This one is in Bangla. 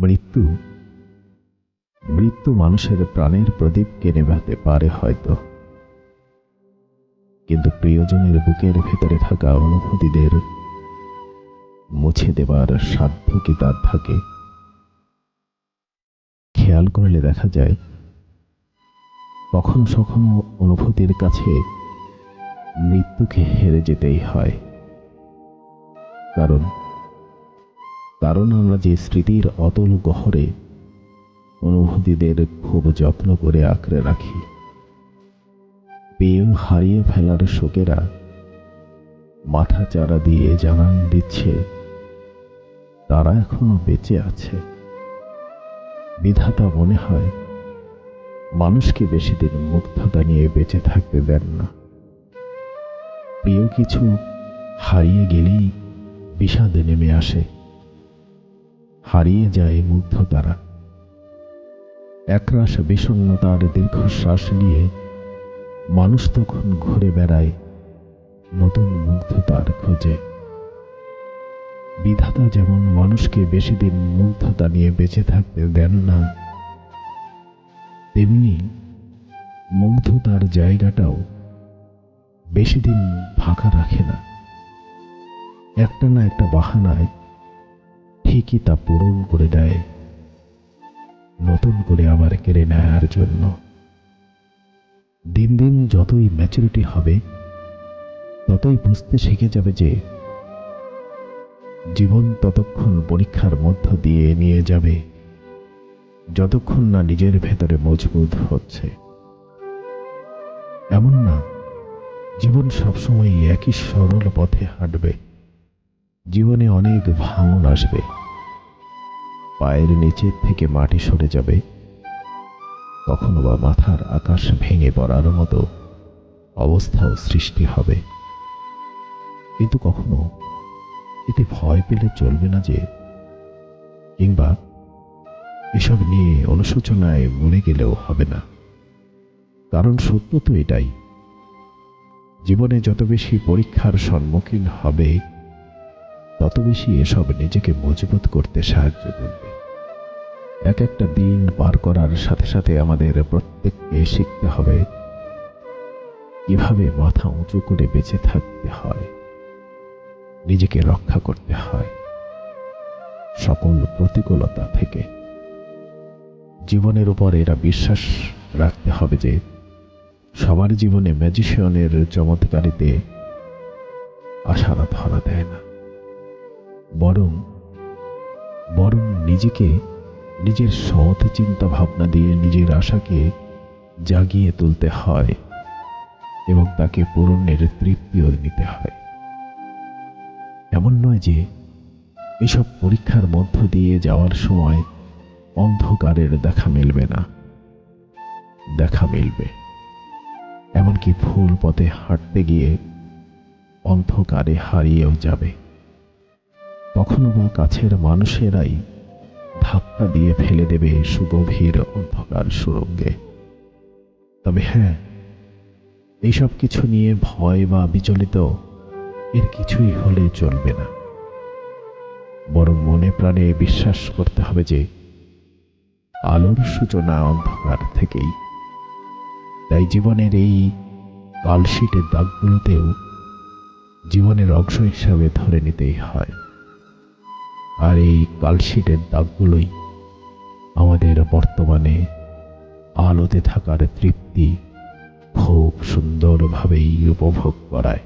মৃত্যু? মৃত্যু মানুষের প্রাণের প্রদীপকে নেভাতে পারে হয়তো। কিন্তু প্রিয়জনের বুকের ভেতরে থাকা অনুভূতিদের মুছে দেবার সাধ্য কি তার থাকে? খেয়াল করলে দেখা যায়, কখনো সখনো অনুভূতির কাছে মৃত্যুকে হেরে যেতেই হয়। কারণ কারণ আমরা যে স্মৃতির অতল গহরে অনুভূতিদের খুব যত্ন করে আঁকড়ে রাখি। পেয়েও হারিয়ে ফেলার শোকেরা মাথা চারা দিয়ে জানান দিচ্ছে, তারা এখনও বেঁচে আছে। বিধাতা মনে হয়, মানুষকে বেশি দিন মুগ্ধতা নিয়ে বেঁচে থাকতে দেন না। প্রিয় কিছু হারিয়ে গেলেই বিষাদ নেমে আসে। হারিয়ে যায় মুগ্ধ তারা। একরাশ বিষণ্ণতার দীর্ঘশ্বাস নিয়ে মানুষ তখন ঘুরে বেড়ায় নতুন মুগ্ধতার খোঁজে। বিধাতা যেমন মানুষকে বেশি দিন মুগ্ধতা নিয়ে বেঁচে থাকতে দেন না, তেমনি মুগ্ধতার জায়গাটাও বেশি দিন ফাঁকা রাখে না। একটা না একটা বাহানায় ঠিকই তা পূরণ করে দেয়। নতুন করে আবার কেড়ে নেয়ার জন্য। দিন দিন যতই ম্যাচুরিটি হবে, ততই বুঝতে শিখে যাবে যে, জীবন ততক্ষণ পরীক্ষার মধ্য দিয়ে নিয়ে যাবে, যতক্ষণ না নিজের ভেতরে মজবুত হচ্ছে। এমন না, জীবন সবসময় একই সরল পথে হাঁটবে, জীবনে অনেক ভাঙন আসবে। পায়ের নিচে থেকে মাটি সরে যাবে। কখনো বা মাথার আকাশ ভেঙে পড়ার মতো অবস্থাও সৃষ্টি হবে। কিন্তু কখনো এতে ভয় পেলে চলবে না যে, কিংবা এসব নিয়ে অনুশোচনায় মরে গেলেও হবে না। কারণ সত্য তো এটাই। জীবনে যত বেশি পরীক্ষার সম্মুখীন হবে তত বেশি এসব নিজেকে মজবুত করতে সাহায্য করবে। এক একটা দিন পার করার সাথে সাথে আমাদের প্রত্যেককে শিখতে হবে কীভাবে মাথা উঁচু করে বেঁচে থাকতে হয়, নিজেকে রক্ষা করতে হয়, সকল প্রতিকূলতা থেকে। জীবনের উপর এরা বিশ্বাস রাখতে হবে যে সবার জীবনে ম্যাজিশিয়ানের চমৎকারিতে আশারা ধরা দেয় না। বরং বরং নিজেকে নিজের সৎ চিন্তা ভাবনা দিয়ে নিজের আশাকে জাগিয়ে তুলতে হয় এবং তাকে পূরণের তৃপ্তিও নিতে হয়। এমন নয় যে এসব পরীক্ষার মধ্য দিয়ে যাওয়ার সময় অন্ধকারের দেখা মিলবে না। দেখা মিলবে। এমনকি ফুল পথে হাঁটতে গিয়ে অন্ধকারে হারিয়েও যাবে। কখনো বা কাছের মানুষেরাই ধাক্কা দিয়ে ফেলে দেবে সুগভীর অন্ধকার সুরঙ্গে। তবে হ্যাঁ এইসব কিছু নিয়ে ভয় বা বিচলিত এর কিছুই হলে চলবে না। বরং মনে প্রাণে বিশ্বাস করতে হবে যে আলোর সূচনা অন্ধকার থেকেই। তাই জীবনের এই কালশিটের দাগগুলোতেও জীবনের অংশ হিসাবে ধরে নিতেই হয়। আর এই কালশিটের দাগগুলোই আমাদের বর্তমানে আলোতে থাকার তৃপ্তি খুব সুন্দরভাবেই উপভোগ করায়।